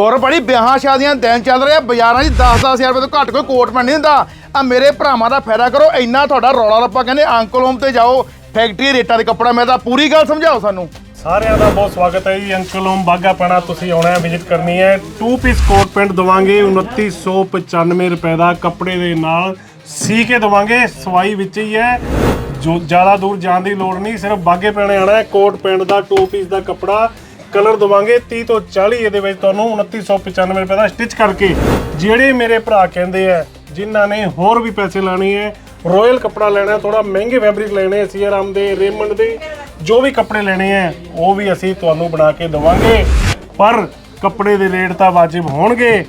ਗੌਰਵ ਬੜੀ ਵਿਆਹਾਂ ਸ਼ਾਦੀਆਂ ਦਿਨ ਚੱਲ ਰਿਹਾ, ਬਾਜ਼ਾਰਾਂ 'ਚ 10-10000 ਰੁਪਏ ਤੋਂ ਘੱਟ ਕੋਈ ਕੋਟ ਪੈਂਟ ਨਹੀਂ ਹੁੰਦਾ ਆ ਮੇਰੇ ਭਰਾਵਾਂ ਦਾ ਫਾਇਦਾ ਕਰੋ, ਇੰਨਾ ਤੁਹਾਡਾ ਰੌਲਾ ਰੱਪਾ ਕਹਿੰਦੇ ਅੰਕਲ ਹੋਮ ਤੇ ਜਾਓ ਫੈਕਟਰੀ ਰੇਟਾਂ ਦੇ ਕੱਪੜਾ ਮਿਲਦਾ, ਪੂਰੀ ਗੱਲ ਸਮਝਾਓ ਸਾਨੂੰ। ਸਾਰਿਆਂ ਦਾ ਬਹੁਤ ਸਵਾਗਤ ਹੈ ਜੀ, ਅੰਕਲ ਓਮ ਬਾਗਾ ਪਣਾ, ਤੁਸੀਂ ਆਉਣਾ ਹੈ ਵਿਜ਼ਿਟ ਕਰਨੀ ਹੈ। 2 ਪੀਸ ਕੋਟ ਪੈਂਟ ਦਵਾਂਗੇ 2995 ਰੁਪਏ ਦਾ ਕੱਪੜੇ ਦੇ ਨਾਲ, ਸੀ ਕੇ ਦਵਾਂਗੇ, ਸਵਾਈ ਵਿੱਚ ਹੀ ਹੈ। ਜੋ ਜ਼ਿਆਦਾ ਦੂਰ ਜਾਣ ਦੀ ਲੋੜ ਨਹੀਂ, ਸਿਰਫ ਬਾਗੇ ਪੈਣੇ ਆਣਾ ਹੈ, ਕੋਟ ਪੈਂਟ ਦਾ 2 ਪੀਸ ਦਾ ਕੱਪੜਾ। ਕਲਰ ਦਵਾਂਗੇ 30 ਤੋਂ 40 ਇਹਦੇ ਵਿੱਚ ਤੁਹਾਨੂੰ 2995 ਰੁਪਏ ਦਾ ਸਟਿਚ ਕਰਕੇ ਜਿਹੜੇ ਮੇਰੇ ਭਰਾ ਕਹਿੰਦੇ ਆ, ਜਿਨ੍ਹਾਂ ਨੇ ਹੋਰ ਵੀ ਪੈਸੇ ਲਾਣੇ ਹੈ ਰਾਇਲ ਕੱਪੜਾ ਲੈਣਾ ਥੋੜਾ ਮਹਿੰਗੇ ਫੈਬਰਿਕ ਲੈਣੇ ਸੀਆਰਾਮ ਦੇ ਰੇਮੰਡ ਦੇ, ਜੋ ਵੀ ਕੱਪੜੇ ਲੈਣੇ ਆ, ਉਹ ਵੀ ਅਸੀਂ ਤੁਹਾਨੂੰ ਬਣਾ ਕੇ ਦਵਾਂਗੇ। ਪਰ ਕੱਪੜੇ ਦੇ ਰੇਟ ਤਾਂ ਵਾਜਿਬ ਹੋਣਗੇ।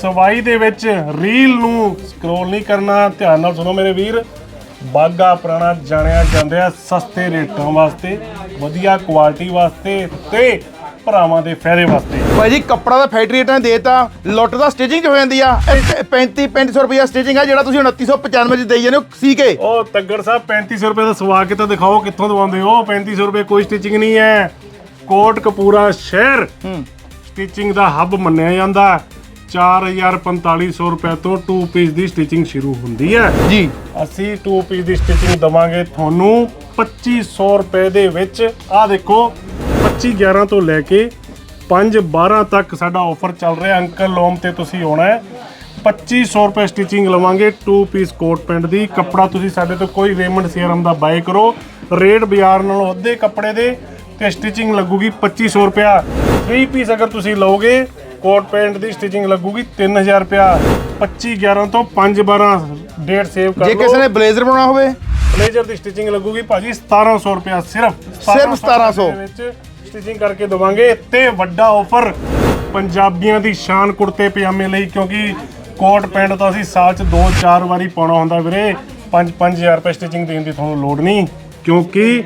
ਸਵਾਈ ਦੇ ਵਿੱਚ ਰੀਲ ਨੂੰ ਸਕਰੋਲ ਨਹੀਂ ਕਰਨਾ, ਧਿਆਨ ਨਾਲ ਸੁਣੋ ਮੇਰੇ ਵੀਰ। ਬਾਗਾ ਪੁਰਾਣਾ ਜਾਣਿਆ ਜਾਂਦਾ ਸਸਤੇ ਰੇਟਾਂ ਵਾਸਤੇ, ਵਧੀਆ ਕੁਆਲਿਟੀ ਵਾਸਤੇ ਤੇ ਭਰਾਵਾਂ ਦੇ ਫਾਇਦੇ ਵਾਸਤੇ। ਭਾਈ ਜੀ ਕੱਪੜਾ ਦਾ ਫੈਕਟਰੀ ਰੇਟਾਂ ਦੇਤਾ ਲੁੱਟ ਦਾ ਸਟਿਚਿੰਗ 'ਚ ਹੋ ਜਾਂਦੀ ਆ। 35 3500 ਰੁਪਏ ਸਟਿਚਿੰਗ ਆ ਜਿਹੜਾ ਤੁਸੀਂ 2995 'ਚ ਦੇਈ ਜਾਂਦੇ ਹੋ ਸੀ ਕੇ। ਉਹ ਤੱਗੜ ਸਾਹਿਬ 3500 ਰੁਪਏ ਦਾ ਸਵਾ ਕੇ ਤਾਂ ਦਿਖਾਓ ਕਿੱਥੋਂ ਦਵਾਉਂਦੇ ਹੋ। 3500 ਰੁਪਏ ਕੋਈ ਸਟਿਚਿੰਗ ਨਹੀਂ ਹੈ। ਕੋਟ ਕਪੂਰਾ ਸ਼ਹਿਰ। ਸਟਿਚਿੰਗ ਦਾ ਹੱਬ ਮੰਨਿਆ ਜਾਂਦਾ। 4450 ਰੁਪਏ ਤੋਂ 2 ਪੀਸ ਦੀ ਸਟਿਚਿੰਗ ਸ਼ੁਰੂ ਹੁੰਦੀ ਹੈ। ਜੀ। ਅਸੀਂ 2 ਪੀਸ ਦੀ ਸਟਿਚਿੰਗ ਦਵਾਂਗੇ ਤੁਹਾਨੂੰ 2500 ਰੁਪਏ ਦੇ ਵਿੱਚ। ਆਹ ਦੇਖੋ 25 11 ਤੋਂ ਲੈ ਕੇ 5 12 ਤੱਕ ਸਾਡਾ ਆਫਰ ਚੱਲ ਰਿਹਾ। ਅੰਕਲ ਲੋਮ ਤੇ ਤੁਸੀਂ ਆਉਣਾ ਹੈ। 2500 ਰੁਪਏ ਸਟਿਚਿੰਗ ਲਵਾਂਗੇ 2 ਪੀਸ ਕੋਟ ਪੈਂਟ ਦੀ। ਕੱਪੜਾ ਤੁਸੀਂ ਸਾਡੇ ਤੋਂ ਕੋਈ ਰੇਮੰਡ ਸੀਰਮ ਦਾ ਬਾਏ ਕਰੋ। ਰੇਟ ਬਾਜ਼ਾਰ ਨਾਲੋਂ ਅੱਧੇ ਕੱਪੜੇ ਦੇ ਤੇ ਸਟਿਚਿੰਗ ਲੱਗੂਗੀ 2500 ਰੁਪਿਆ 3 ਪੀਸ ਅਗਰ ਤੁਸੀਂ ਲਓਗੇ ਕੋਟ ਪੈਂਟ ਦੀ ਸਟਿਚਿੰਗ ਲੱਗੂਗੀ 3000 ਰੁਪਿਆ 25 11 ਤੋਂ 5 12 ਡੇਟ ਸੇਵ ਕਰ ਜੇ ਲਓ। ਕਿਸੇ ਨੇ ਬਲੇਜ਼ਰ ਬਣਾਉਣਾ ਹੋਵੇ। ਬਲੇਜ਼ਰ ਦੀ ਸਟਿਚਿੰਗ ਲੱਗੂਗੀ ਭਾਜੀ 1700 ਰੁਪਿਆ ਸਿਰਫ। ਸਿਰਫ 1700 ਦੇ ਵਿੱਚ ਸਟਿਚਿੰਗ ਕਰਕੇ ਦਵਾਂਗੇ ਤੇ ਵੱਡਾ ਆਫਰ ਪੰਜਾਬੀਆਂ ਦੀ ਸ਼ਾਨ ਕੁੜਤੇ ਪਜਾਮੇ ਲਈ, ਕਿਉਂਕਿ ਕੋਟ, ਪੈਂਟ ਤਾਂ ਅਸੀਂ ਸਾਲ 'ਚ 2-4 ਵਾਰੀ ਪਾਉਣਾ ਹੁੰਦਾ ਵੀਰੇ। 5-5000 ਰੁਪਏ ਸਟਿਚਿੰਗ ਦੇਣ ਦੀ ਤੁਹਾਨੂੰ ਲੋੜ ਨਹੀਂ, ਕਿਉਂਕਿ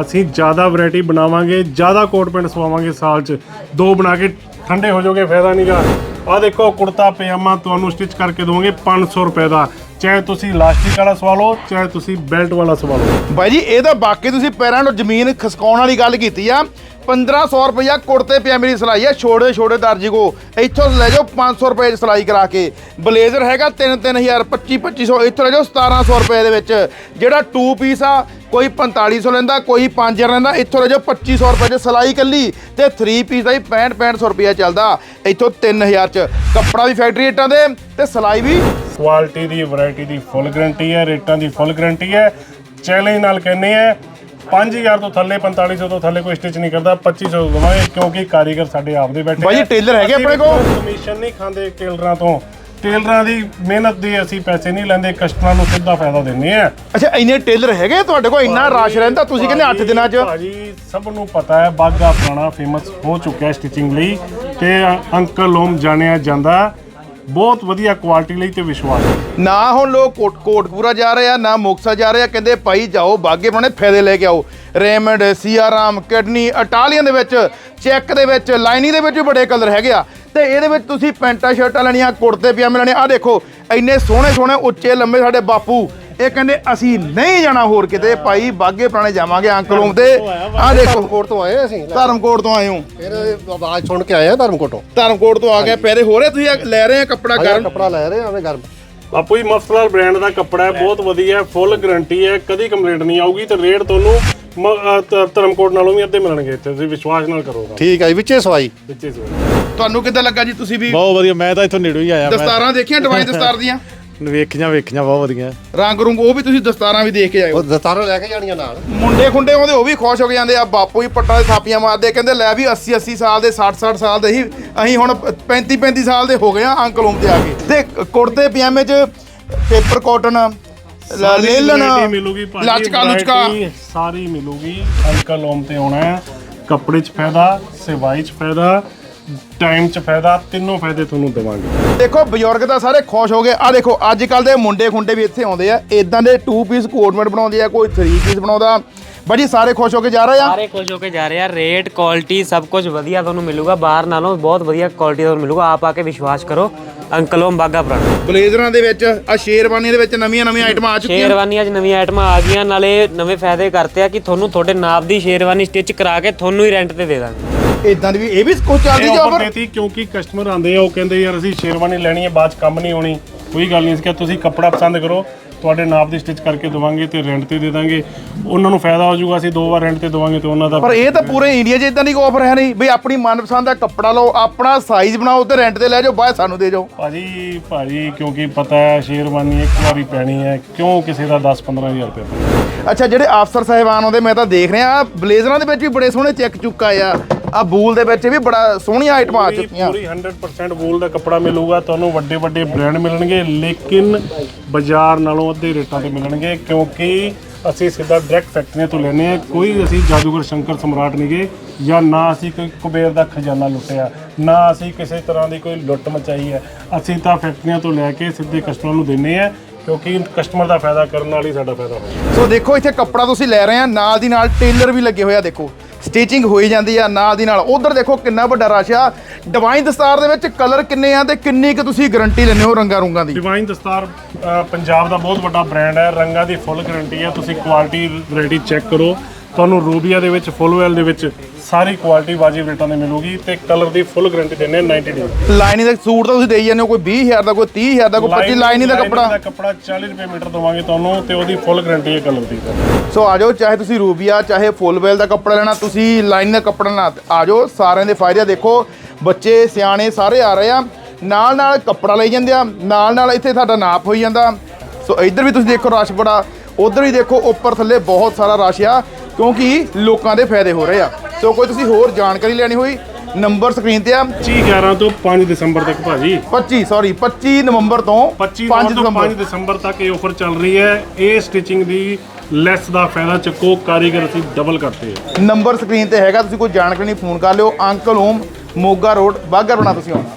ਅਸੀਂ ਜ਼ਿਆਦਾ ਵੈਰਾਈਟੀ ਬਣਾਵਾਂਗੇ, ਜ਼ਿਆਦਾ ਕੋਟ, ਪੈਂਟ ਸਵਾਵਾਂਗੇ ਸਾਲ 'ਚ। ਦੋ ਬਣਾ ਕੇ ਠੰਡੇ ਹੋ ਜਾਓਗੇ, ਫਾਇਦਾ ਨਹੀਂਗਾ ਆ ਦੇਖੋ, ਕੁੜਤਾ, ਪਜਾਮਾ ਤੁਹਾਨੂੰ ਸਟਿਚ ਕਰਕੇ ਦਵਾਂਗੇ 500 ਰੁਪਏ ਦਾ। ਚਾਹੇ ਤੁਸੀਂ ਲਾਸਟਿਕ ਵਾਲਾ ਸਵਾ ਲਓ, ਚਾਹੇ ਤੁਸੀਂ ਬੈਲਟ ਵਾਲਾ ਸਵਾ ਲਓ। ਬਾਈ ਜੀ, ਇਹ ਤਾਂ ਬਾਕੀ ਤੁਸੀਂ ਪੈਰਾਂ ਨੂੰ ਜ਼ਮੀਨ ਖਸਕਾਉਣ ਵਾਲੀ ਗੱਲ ਕੀਤੀ ਆ। 1500 ਰੁਪਇਆ ਕੁੜਤੇ ਪਜਾਮੇ ਦੀ ਸਿਲਾਈ ਹੈ ਛੋੜੇ ਛੋੜੇ ਦਰਜੀ ਕੋ। ਇੱਥੋਂ ਲੈ ਜਾਓ 500 ਰੁਪਏ ਦੀ ਸਿਲਾਈ ਕਰਾ ਕੇ। ਬਲੇਜ਼ਰ ਹੈਗਾ 3 3000 25 2500 ਇੱਥੋਂ ਲੈ ਜਾਓ 1700 ਰੁਪਏ ਦੇ ਵਿੱਚ। ਜਿਹੜਾ 2 ਪੀਸ ਆ, ਕੋਈ 4500 ਲੈਂਦਾ, ਕੋਈ 5000 ਲੈਂਦਾ, ਇੱਥੋਂ ਲੈ ਜਾਓ 2500 ਰੁਪਏ ਦੀ ਸਿਲਾਈ ਕੱਲੀ ਤੇ 3 ਪੀਸ ਦਾ ਹੀ 65 6500 ਰੁਪਇਆ ਚੱਲਦਾ ਇੱਥੋਂ 3000 ਚ। ਕੱਪੜਾ ਵੀ ਫੈਕਟਰੀ ਰੇਟਾਂ ਦੇ ਤੇ ਸਿਲਾਈ ਵੀ ਕੁਆਲਿਟੀ ਦੀ ਵੈਰਾਈਟੀ ਦੀ ਫੁੱਲ ਗਾਰੰਟੀ ਹੈ, ਰੇਟਾਂ ਦੀ ਫੁੱਲ ਗਾਰੰਟੀ ਹੈ। ਚੈਲੰਜ ਨਾਲ ਕਹਿੰਦੇ ਆ 5000 ਤੋਂ ਥੱਲੇ 4500 ਤੋਂ ਥੱਲੇ ਕੋਈ ਸਟਿਚ ਨਹੀਂ ਕਰਦਾ 2500 ਦਵਾਂਗੇ ਕਿਉਂਕਿ ਕਾਰੀਗਰ ਸਾਡੇ ਆਪਦੇ ਬੈਠੇ ਆ। ਟੇਲਰ ਹੈਗੇ ਆਪਣੇ ਕੋਲ? ਕਮਿਸ਼ਨ ਨਹੀਂ ਖਾਂਦੇ ਟੇਲਰਾਂ ਤੋਂ। ਟੇਲਰਾਂ ਦੀ ਮਿਹਨਤ ਦੇ ਅਸੀਂ ਪੈਸੇ ਨਹੀਂ ਲੈਂਦੇ ਕਸਟਮਰਾਂ ਨੂੰ ਸਿੱਧਾ ਫਾਇਦਾ ਦਿੰਦੇ ਆ। ਅੱਛਾ ਇੰਨੇ ਟੇਲਰ ਹੈਗੇ ਤੁਹਾਡੇ ਕੋਲ? ਇੰਨਾ ਰਸ਼ ਰਹਿੰਦਾ ਤੁਸੀਂ ਕਹਿੰਦੇ 8 ਦਿਨਾਂ ਚ। ਭਾਜੀ ਸਭ ਨੂੰ ਪਤਾ ਹੈ ਬਾਗਾ ਪੁਰਾਣਾ ਫੇਮਸ ਹੋ ਚੁੱਕਿਆ ਸਟਿਚਿੰਗ ਲਈ ਤੇ ਅੰਕਲ ਲੋਮ ਜਾਣਿਆ ਜਾਂਦਾ। ਬਹੁਤ ਵਧੀਆ ਕੁਆਲਿਟੀ ਲਈ ਤੇ ਵਿਸ਼ਵਾਸ ਨਾ ਹੁਣ ਲੋਕ ਕੋਟ ਕੋਟਪੂਰਾ ਜਾ ਰਹੇ ਆ, ਨਾ ਮੁਕਤਸਰ ਜਾ ਰਹੇ ਆ, ਕਹਿੰਦੇ ਭਾਈ ਜਾਓ, ਬਾਗੇ ਬਣੇ ਫਾਇਦੇ ਲੈ ਕੇ ਆਓ। ਰੇਮੰਡ, ਸੀਆਰਾਮ, ਕਿਡਨੀ, ਇਟਾਲੀਅਨ ਦੇ ਵਿੱਚ ਚੈੱਕ ਦੇ ਵਿੱਚ, ਲਾਈਨਿੰਗ ਦੇ ਵਿੱਚ ਵੀ ਬੜੇ ਕਲਰ ਹੈਗੇ ਆ। ਤੇ ਇਹਦੇ ਵਿੱਚ ਤੁਸੀਂ ਪੈਂਟਾਂ, ਸ਼ਰਟਾਂ ਲੈਣੀਆਂ, ਕੁੜਤੇ, ਪਜਾਮੇ ਲੈਣੇ ਆ। ਦੇਖੋ, ਇੰਨੇ ਸੋਹਣੇ ਸੋਹਣੇ ਉੱਚੇ, ਲੰਮੇ ਸਾਡੇ ਬਾਪੂ ਇਹ ਕਹਿੰਦੇ ਅਸੀਂ ਨਹੀਂ ਜਾਣਾ ਹੋਰ ਕਿਤੇ। ਭਾਈ ਬਾਗੇ ਪੁਰਾਣੇ ਜਾਵਾਂਗੇ ਅੰਕਲ ਤੇ। ਆ ਦੇਖੋ। ਧਰਮਕੋਟ ਤੋਂ ਆਏ ਅਸੀਂ। ਧਰਮਕੋਟ ਤੋਂ ਆਏ ਹੋ। ਫਿਰ ਆਵਾਜ਼ ਸੁਣ ਕੇ ਆਏ ਆ ਧਰਮਕੋਟੋਂ। ਧਰਮਕੋਟ ਤੋਂ ਆ ਗਏ ਪੈਰੇ ਹੋ ਰਹੇ ਤੁਸੀਂ ਆ ਲੈ ਰਹੇ ਆ ਕੱਪੜਾ ਗਰਮ? ਕੱਪੜਾ ਲੈ ਰਹੇ ਆਵੇਂ ਗਰਮ। ਬਾਪੂ ਜੀ ਮਫਸਲਾਲ ਬ੍ਰਾਂਡ ਦਾ ਕੱਪੜਾ ਹੈ ਬਹੁਤ ਵਧੀਆ ਹੈ ਫੁੱਲ ਗਾਰੰਟੀ ਹੈ ਕਦੀ ਕੰਪਲੇਂਟ ਨਹੀਂ ਆਊਗੀ ਤੇ ਰੇਟ ਤੁਹਾਨੂੰ ਧਰਮਕੋਟ ਨਾਲੋਂ ਵੀ ਅੱਧੇ ਮਿਲਣਗੇ ਇੱਥੇ। ਤੁਸੀਂ ਵਿਸ਼ਵਾਸ ਨਾਲ ਕਰੋਗਾ ਠੀਕ ਹੈ ਜੀ ਵਿੱਚੇ ਸਵਾਈ। ਵਿੱਚੇ ਸੋ ਤੁਹਾਨੂੰ ਕਿੱਦਾਂ ਲੱਗਾ ਜੀ ਤੁਸੀਂ ਵੀ? ਬਹੁਤ ਵਧੀਆ ਮੈਂ ਤਾਂ ਇੱਥੋਂ ਨੇੜੋਂ ਹੀ ਆਇਆ ਮੈਂ ਦਸਤਾਰਾਂ ਦੇਖੀਆਂ ਡਿਵਾਈਨ ਦਸਤਾਰ ਦੀਆਂ? ਵੇਖੀਆਂ ਵੇਖੀਆਂ ਬਹੁਤ ਵਧੀਆ। ਰੰਗ ਰੁੰਗ ਉਹ ਵੀ ਤੁਸੀਂ ਦਸਤਾਰਾਂ ਵੀ ਦੇਖ ਕੇ ਆਇਓ ਉਹ ਦਸਤਾਰਾਂ ਲੈ ਕੇ ਜਾਣੀਆਂ ਨਾਲ। ਮੁੰਡੇ ਖੁੰਡੇ ਆਉਂਦੇ ਉਹ ਵੀ ਖੁਸ਼ ਹੋ ਕੇ ਜਾਂਦੇ ਆ। ਬਾਪੂ ਹੀ ਪੱਟਾਂ ਦੇ ਥਾਪੀਆਂ ਮਾਰਦੇ ਕਹਿੰਦੇ ਲੈ ਵੀ 80 80 ਸਾਲ ਦੇ 60 60 ਸਾਲ ਦੇ ਹੀ ਅਸੀਂ ਹੁਣ 35 35 ਸਾਲ ਦੇ ਹੋ ਗਏ ਆ ਅੰਕਲ ਹੋਮ ਤੇ ਆ ਕੇ। ਤੇ ਕੁੜਤੇ ਪਜਾਮੇ 'ਚ ਪੇਪਰ ਕਾਟਨ ਮਿਲੂਗੀ ਭਾਜੀ, ਲਚਕਾ ਲੁਚਕਾ। ਸਾਰੀ ਮਿਲੂਗੀ। ਅੰਕਲ ਓਮ ਤੇ ਆਉਣਾ ਹੈ ਕੱਪੜੇ 'ਚ ਫਾਇਦਾ ਸਿਵਾਈ 'ਚ ਫਾਇਦਾ ਟਾਈਮ 'ਚ ਫਾਇਦਾ ਤਿੰਨੋਂ ਫਾਇਦੇ ਤੁਹਾਨੂੰ ਦੇਵਾਂਗੇ। ਦੇਖੋ ਬਜ਼ੁਰਗ ਤਾਂ ਸਾਰੇ ਖੁਸ਼ ਹੋ ਗਏ। ਆ ਦੇਖੋ ਅੱਜ ਕੱਲ ਦੇ ਮੁੰਡੇ ਖੁੰਡੇ ਵੀ ਇੱਥੇ ਆਉਂਦੇ ਆ। ਇਦਾਂ ਦੇ 2 ਪੀਸ ਕੋਟਮੈਂਟ ਬਣਾਉਂਦੇ ਆ ਕੋਈ 3 ਪੀਸ ਬਣਾਉਂਦਾ। ਬਾਜੀ ਸਾਰੇ ਖੁਸ਼ ਹੋ ਕੇ ਜਾ ਰਹੇ ਆ? ਸਾਰੇ ਖੁਸ਼ ਹੋ ਕੇ ਜਾ ਰਹੇ ਆ। ਰੇਟ ਕੁਆਲਿਟੀ ਸਭ ਕੁਝ ਵਧੀਆ ਤੁਹਾਨੂੰ ਮਿਲੂਗਾ। ਬਾਹਰ ਨਾਲੋਂ ਬਹੁਤ ਵਧੀਆ ਕੁਆਲਿਟੀ ਤੁਹਾਨੂੰ ਮਿਲੂਗਾ। ਆਪ ਆ ਕੇ ਵਿਸ਼ਵਾਸ ਕਰੋ ਅੰਕਲ ਓਮ ਬਾਗਾ ਪੁਰਾਣਾ। ਬਲੇਜ਼ਰਾਂ ਦੇ ਵਿੱਚ ਆ ਸ਼ੇਰਵਾਨੀਆਂ ਦੇ ਵਿੱਚ ਨਵੀਆਂ ਨਵੀਆਂ ਆਈਟਮਾਂ ਆ ਚੁੱਕੀਆਂ। ਸ਼ੇਰਵਾਨੀਆਂ 'ਚ ਨਵੀਆਂ ਆਈਟਮਾਂ ਆ ਗਈਆਂ। ਨਾਲੇ ਨਵੇਂ ਫਾਇਦੇ ਕਰਤੇ ਆ ਕਿ ਤੁਹਾਨੂੰ ਤੁਹਾਡੇ ਨਾਪ ਦੀ ਸ਼ੇਰਵਾਨੀ ਸਟਿਚ ਕਰਾ ਕੇ ਤੁਹਾਨੂੰ ਹੀ ਰੈਂਟ ਤੇ ਦੇ ਦਾਂਗੇ। ਇਦਾਂ ਦੀ ਵੀ ਇਹ ਵੀ ਕੁਝ ਚੱਲਦੀ ਇਹ ਜਾਂ ਆਫਰ ਫਿਰ? ਦੇਤੀ ਕਿਉਂਕਿ ਕਸਟਮਰ ਆਉਂਦੇ ਆ ਉਹ ਕਹਿੰਦੇ ਯਾਰ ਅਸੀਂ ਸ਼ੇਰਵਾਨੀ ਲੈਣੀ ਹੈ ਬਾਅਦ 'ਚ ਕੰਮ ਨਹੀਂ ਆਉਣੀ ਕੋਈ ਗੱਲ ਨਹੀਂ ਇਸ ਕਿ ਤੁਸੀਂ ਕੱਪੜਾ ਪਸੰਦ ਕਰੋ ਤੁਹਾਡੇ ਨਾਪ ਦੀ ਸਟਿਚ ਕਰਕੇ ਦਵਾਂਗੇ ਤੇ ਰੈਂਟ ਤੇ ਦੇ ਦਾਂਗੇ। ਉਹਨਾਂ ਨੂੰ ਫਾਇਦਾ ਹੋ ਜਾਊਗਾ ਅਸੀਂ ਦੋ ਵਾਰ ਰੈਂਟ ਤੇ ਦਵਾਂਗੇ ਤੇ ਉਹਨਾਂ ਦਾ ਪਰ ਇਹ ਤਾਂ ਪੂਰੇ ਇੰਡੀਆ 'ਚ ਇਦਾਂ ਦੀ ਕੋਈ ਆਫਰ ਹੈ ਨਹੀਂ ਬਈ ਆਪਣੀ ਮਨਪਸੰਦ ਦਾ ਕੱਪੜਾ ਲਓ ਆਪਣਾ ਸਾਈਜ਼ ਬਣਾਓ ਤੇ ਰੈਂਟ ਤੇ ਲੈ ਜਾਓ ਬਾਅਦ ਸਾਨੂੰ ਦੇ ਜਾਓ। ਭਾਜੀ ਭਾਜੀ ਕਿਉਂਕਿ ਪਤਾ ਹੈ ਸ਼ੇਰਵਾਨੀ ਇੱਕ ਵਾਰੀ ਪੈਣੀ ਹੈ ਕਿਉਂ ਕਿਸੇ ਦਾ 10 15000 ਰੁਪਏ? ਪੈਣਾ ਅੱਛਾ ਜਿਹੜੇ ਅਫਸਰ ਸਾਹਿਬਾਨ ਆਉਂਦੇ ਮੈਂ ਤਾਂ ਦੇਖ ਰਿਹਾ ਬਲੇਜ਼ਰਾਂ ਦੇ ਵਿੱਚ ਵੀ ਬੜੇ ਸੋਹਣੇ ਚੈੱਕ ਚੁੱਕ ਆ। ਆ ਬੂਲ ਦੇ ਵਿੱਚ ਵੀ ਬੜਾ ਸੋਹਣੀਆਂ ਆਈਟਮਾਂ ਆ ਚੁੱਕੀਆਂ। ਪੂਰੀ 100% ਵੂਲ ਦਾ ਕੱਪੜਾ ਮਿਲੂਗਾ ਤੁਹਾਨੂੰ ਵੱਡੇ ਵੱਡੇ ਬ੍ਰਾਂਡ ਮਿਲਣਗੇ ਲੇਕਿਨ ਬਾਜ਼ਾਰ ਨਾਲੋਂ ਅੱਧੇ ਰੇਟਾਂ ਤੇ ਮਿਲਣਗੇ ਕਿਉਂਕਿ ਅਸੀਂ ਸਿੱਧਾ ਡਾਇਰੈਕਟ ਫੈਕਟਰੀਆਂ ਤੋਂ ਲੈਨੇ ਆ ਕੋਈ ਅਸੀਂ ਜਾਦੂਗਰ ਸ਼ੰਕਰ ਸਮਰਾਟ ਨਹੀਂਗੇ ਜਾਂ ਨਾ ਅਸੀਂ ਕੋਈ ਕੁਬੇਰ ਦਾ ਖਜ਼ਾਨਾ ਲੁੱਟਿਆ ਨਾ ਅਸੀਂ ਕਿਸੇ ਤਰ੍ਹਾਂ ਦੀ ਕੋਈ ਲੁੱਟ ਮਚਾਈ ਹੈ। ਅਸੀਂ ਤਾਂ ਫੈਕਟਰੀਆਂ ਤੋਂ ਲੈ ਕੇ ਸਿੱਧੇ ਕਸਟਮਰ ਨੂੰ ਦਿੰਨੇ ਆ ਕਿਉਂਕਿ ਕਸਟਮਰ ਦਾ ਫਾਇਦਾ ਕਰਨ ਨਾਲ ਹੀ ਸਾਡਾ ਫਾਇਦਾ ਹੋਇਆ ਸੋ ਦੇਖੋ ਇੱਥੇ ਕੱਪੜਾ ਤੁਸੀਂ ਲੈ ਰਹੇ ਆ ਨਾਲ ਦੀ ਨਾਲ ਟੇਲਰ ਵੀ ਲੱਗੇ ਹੋਏ ਆ ਦੇਖੋ। ਸਟਿਚਿੰਗ ਹੋਈ ਜਾਂਦੀ ਆ ਨਾਲ ਦੀ ਨਾਲ। ਉਧਰ ਦੇਖੋ ਕਿੰਨਾ ਵੱਡਾ ਰਸ਼ ਆ। ਡਿਵਾਈਨ ਦਸਤਾਰ ਦੇ ਵਿੱਚ ਕਲਰ ਕਿੰਨੇ ਆ ਤੇ ਕਿੰਨੀ ਕੁ ਤੁਸੀਂ ਗਾਰੰਟੀ ਲੈਂਦੇ ਹੋ ਰੰਗਾਂ ਰੁੰਗਾਂ ਦੀ? ਡਿਵਾਈਨ ਦਸਤਾਰ ਅ, ਪੰਜਾਬ ਦਾ ਬਹੁਤ ਵੱਡਾ ਬ੍ਰਾਂਡ ਹੈ। ਰੰਗਾਂ ਦੀ ਫੁੱਲ ਗਾਰੰਟੀ ਹੈ। ਤੁਸੀਂ ਕੁਆਲਿਟੀ ਵੈਰਾਈਟੀ ਚੈੱਕ ਕਰੋ। ਤੁਹਾਨੂੰ ਰੂਬੀਆ ਦੇ ਵਿੱਚ ਫੁੱਲ ਵੈਲ ਦੇ ਵਿੱਚ ਸਾਰੀ ਕੁਆਲਿਟੀ ਵਾਜਿਬ ਰੇਟਾਂ ਤੇ ਮਿਲੂਗੀ ਤੇ ਕਲਰ ਦੀ ਫੁੱਲ ਗਾਰੰਟੀ ਦਿੰਦੇ ਹਾਂ 90 ਡੇ ਲਾਈਨਿੰਗ ਦਾ ਸੂਟ ਤਾਂ ਤੁਸੀਂ ਦੇਈ ਜਾਂਦੇ ਹੋ ਕੋਈ 20000 ਦਾ ਕੋਈ 30000 ਦਾ ਕੋਈ 25 ਲਾਈਨਿੰਗ ਦਾ ਕੱਪੜਾ। ਦਾ ਕੱਪੜਾ 40 ਰੁਪਏ ਮੀਟਰ ਦਵਾਂਗੇ ਤੁਹਾਨੂੰ ਤੇ ਉਹਦੀ ਫੁੱਲ ਗਾਰੰਟੀ ਹੈ ਕਲਰ ਦੀ। ਸੋ ਆ ਜਾਓ ਚਾਹੇ ਤੁਸੀਂ ਰੂਬੀਆ ਚਾਹੇ ਫੁੱਲ ਵੇਲ ਦਾ ਕੱਪੜਾ ਲੈਣਾ ਤੁਸੀਂ ਲਾਈਨ ਦਾ ਕੱਪੜਾ ਲੈਣਾ ਆ ਜਾਓ ਸਾਰਿਆਂ ਦੇ ਫਾਇਦੇ ਦੇਖੋ ਬੱਚੇ ਸਿਆਣੇ ਸਾਰੇ ਆ ਰਹੇ ਆ। ਨਾਲ ਨਾਲ ਕੱਪੜਾ ਲਈ ਜਾਂਦੇ ਆ ਨਾਲ ਨਾਲ ਇੱਥੇ ਤੁਹਾਡਾ ਨਾਪ ਹੋਈ ਜਾਂਦਾ। ਸੋ ਇੱਧਰ ਵੀ ਤੁਸੀਂ ਦੇਖੋ ਰਸ਼ ਬੜਾ ਉਧਰ ਵੀ ਦੇਖੋ ਉੱਪਰ ਥੱਲੇ ਬਹੁਤ ਸਾਰਾ ਰਸ਼ ਆ। ਕਿਉਂਕਿ ਲੋਕਾਂ ਦੇ ਫਾਇਦੇ ਹੋ ਰਹੇ ਆ। ਸੋ ਕੋਈ ਤੁਸੀਂ ਹੋਰ ਜਾਣਕਾਰੀ ਲੈਣੀ ਹੋਈ ਨੰਬਰ ਸਕਰੀਨ ਤੇ ਆ। 25 11 ਤੋਂ 5 ਦਸੰਬਰ ਤੱਕ ਭਾਜੀ। 25 ਸੌਰੀ 25 ਨਵੰਬਰ ਤੋਂ 25 5 ਤੋਂ ਦਸੰਬਰ। 5 ਦਸੰਬਰ ਤੱਕ ਇਹ ਆਫਰ ਚੱਲ ਰਹੀ ਹੈ। ਇਹ ਸਟਿਚਿੰਗ ਦੀ ਲੈਸ ਦਾ ਫਾਇਦਾ ਚੱਕੋ ਕਾਰੀਗਰ ਅਸੀਂ ਡਬਲ ਕਰਤੇ ਹੈ ਨੰਬਰ ਸਕਰੀਨ ਤੇ ਹੈਗਾ ਤੁਸੀਂ ਕੋਈ ਜਾਣਕਾਰੀ ਫੋਨ ਕਰ ਲਿਓ। ਅੰਕਲ ਓਮ ਮੋਗਾ ਰੋਡ ਬਾਗਾ ਬਣਾ ਤੁਸੀਂ ਆਉਣਾ।